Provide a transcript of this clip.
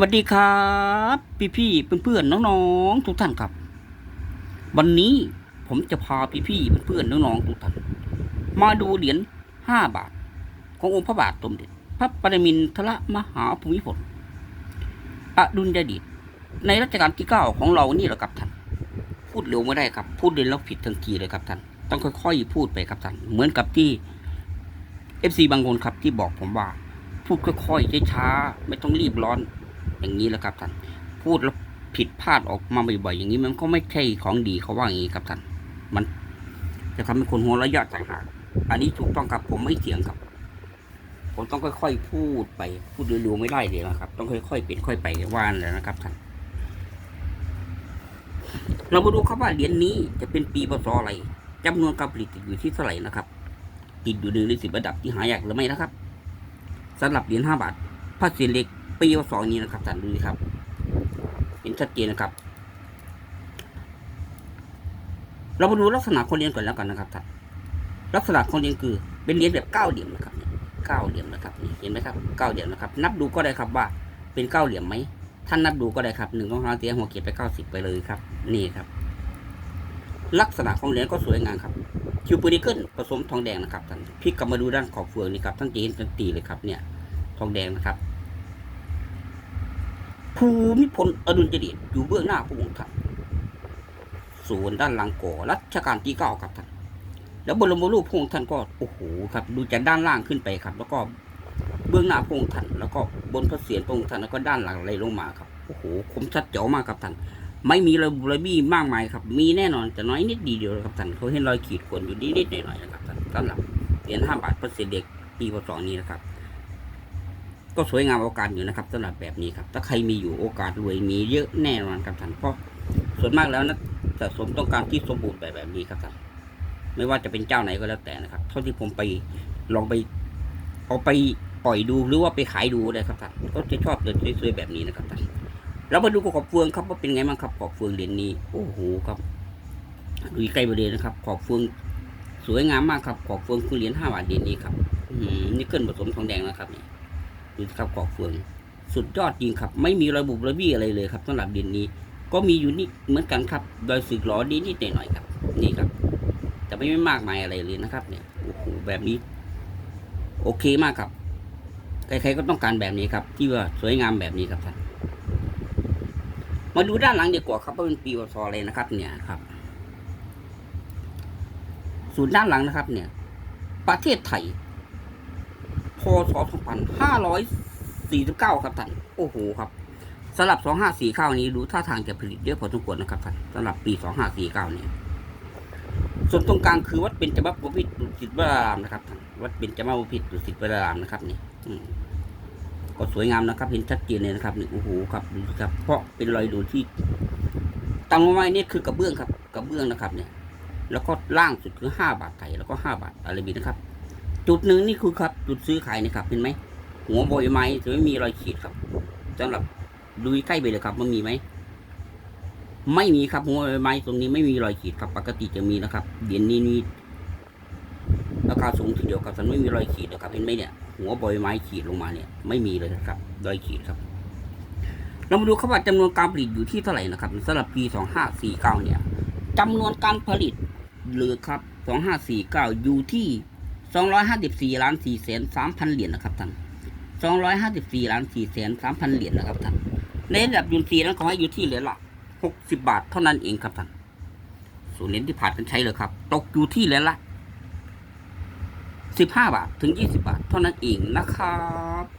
สวัสดีครับ พี่พี่เพื่อนๆน้องๆทุกท่านครับ วันนี้ผมจะพาพี่พี่เพื่อนๆน้องๆทุกท่านมาดูเหรียญห้าบาท ขององค์พระบาทสมเด็จพระปรมินทรมหาภูมิพลอดุลยเดชในรัชกาลที่เก้าของเรานี่แหละครับท่าน พูดเร็วไม่ได้ครับ พูดเร็วแล้วผิดทันทีเลยครับท่าน ต้องค่อยๆพูดไปครับท่าน เหมือนกับที่เอฟซีบางคนครับที่บอกผมว่า พูดค่อยๆช้าๆไม่ต้องรีบร้อน อย่างนี้แหละครับท่านพูดแล้วผิดพลาดออกมาบ่อยๆอย่างนี้มันก็ไม่ใช่ของดีเขาว่าอย่างนี้ครับท่านมัน จะทำให้คนหัวระยะต่างหากอันนี้ถูกต้องครับผมไม่เถียงครับ ผมต้องค่อยๆพูดไป พูดเร็วๆไม่ได้เลยนะครับ ต้องค่อยๆเป็นค่อยไปว่านแล้วนะครับท่านเรามาดูครับว่าเหรียญนี้จะเป็นปีพศอะไรจำนวนการผลิตอยู่ที่เท่าไหร่นะครับ ติดอยู่หนึ่งในสิบระดับที่หายากหรือไม่นะครับสำหรับเหรียญห้าบาทพระเศษเล็ก ปีพศนี้นะครับท่านดูสิครับ เห็นชัดเจนนะครับ เรามาดูลักษณะคนเรียนก่อนแล้วกันนะครับท่านลักษณะคนเรียนคือ เป็นเหรียญแบบเก้าเหลี่ยมนะครับเนี่ยเก้าเหลี่ยมนะครับเห็นไหมครับเก้าเหลี่ยมนะครับ นับดูก็ได้ครับว่า เป็นเก้าเหลี่ยมไหมท่านนับดูก็ได้ครับหนึ่งสองสามสี่ห้าหัวเกียรไปเก้าสิบไปเลยครับ นี่ครับ ลักษณะของเหรียญก็สวยงามครับคิวปูนิเกิลผสมทองแดงนะครับท่านพี่กลับมาดูด้านขอบเฟืองนี่ครับท่านจะเห็นทันทีเลยครับ เนี่ย ทองแดงนะครับ ภูมิพลอดุลยเดชอยู่เบื้องหน้าพระองค์ท่านส่วนด้านหลังก่อรัชกาลที่เก้าครับท่านแล้วบรมรูปพระองค์ท่านก็โอ้โหครับ ดูจากด้านล่างขึ้นไปครับ แล้วก็เบื้องหน้าพระองค์ท่านแล้วก็บนพระเศียรพระองค์ท่านแล้วก็ด้านหลังไหลลงมาครับโอ้โหคมชัดเจ๋วมากครับท่านไม่มีระบุระบี้มากมายครับ มีแน่นอนแต่น้อยนิดดีเดียวครับท่านเขาเห็นรอยขีดข่วนอยู่นิดๆหน่อยๆนะครับท่านสำหรับเหรียญห้าบาทพระเศษเด็กปีพศนี้นะครับ ก็สวยงามโอกาสอยู่นะครับสำหรับแบบนี้ครับ ถ้าใครมีอยู่โอกาสรวยมีเยอะแน่นอนครับท่านเพราะส่วนมากแล้วนะสะสมต้องการที่สมบูรณ์แบบแบบนี้ครับท่านไม่ว่าจะเป็นเจ้าไหนก็แล้วแต่นะครับ เท่าที่ผมไปลองไปเอาไปปล่อยดูหรือว่าไปขายดูเลยครับท่านก็จะชอบเลยสวยๆแบบนี้นะครับท่านเรามาดูขอบเฟืองครับว่าเป็นไงบ้างครับขอบเฟืองเหรียญนี้โอ้โหครับดูใกล้ไปเลยนะครับ ขอบเฟืองสวยงามมากครับขอบเฟืองคือเหรียญห้าบาทเหรียญนี้ครับอืมนี่เกิลผสมทองแดงนะครับนี่ ดูสิครับกอกเฟืองสุดยอดจริงครับ ไม่มีระบุระเบี้อะไรเลยครับสำหรับดินนี้ ก็มีอยู่นี่เหมือนกันครับ โดยสึกหลอดีนิดๆหน่อยๆครับ นี่ครับ แต่ไม่ไม่มากมายอะไรเลยนะครับ เนี่ยโอ้โหแบบนี้ โอเคมากครับใครๆก็ต้องการแบบนี้ครับ ที่ว่าสวยงามแบบนี้ครับท่านมาดูด้านหลังดีกว่าครับว่าเป็นปีวศอะไรนะครับ เนี่ยครับส่วนด้านหลังนะครับ เนี่ย ประเทศไทย ศ2549 ครับท่านโอ้โหครับสำหรับ 2549 นี้ดูท่าทางจะผลิตเยอะพอสมควรนะครับท่านสำหรับปี 2549เนี่ยส่วนตรงกลางคือวัดเป็นจมาบพิตดุสิตวรารามนะครับท่านวัดเป็นจมาบพิตดุสิตวรารามนะครับนี่ก็สวยงามนะครับ เห็นชัดเจนเลยนะครับนี่โอ้โหครับดูครับ เพราะเป็นรอยดูที่ตามลงมาเนี่คือกระเบื้องครับ กระเบื้องนะครับ เนี่ย แล้วก็ล่างสุดคือห้าบาทไทยแล้วก็ห้าบาทอารบีนะครับ จุดหนึ่งนี่คือครับ จุดซื้อขายนะครับเห็นไหมหัวโบยไม้จะไม่มีรอยขีดครับสำหรับดูใกล้ไปเลยครับมันมีไหมไม่มีครับหัวโบยไม้ตรงนี้ไม่มีรอยขีดครับปกติจะมีนะครับเหรียญนี้นี่ราคาสูงทีเดียวครับแต่ไม่มีรอยขีดนะครับเห็นไหมเนี่ย หัวโบยไม้ขีดลงมาเนี่ย ไม่มีเลยนะครับรอยขีดครับ เรามาดูครับว่าจำนวนการผลิตอยู่ที่เท่าไหร่นะครับสำหรับปีสองห้าสี่เก้าเนี่ยจำนวนการผลิตเหลือครับสองห้าสี่เก้าอยู่ที่ สองร้อยห้าสิบสี่ล้านสี่แสนสามพันเหรียญนะครับท่านสองร้อยห้าสิบสี่ล้านสี่แสนสามพันเหรียญนะครับท่าน ในระดับยูนซีนั้นขอให้อยู่ที่เหรียญละหกสิบบาทเท่านั้นเองครับท่านส่วนเหรียญที่ผ่านกันใช้เลยครับ ตกอยู่ที่เหรียญละสิบห้าบาทถึงยี่สิบาทเท่านั้นเองนะครับ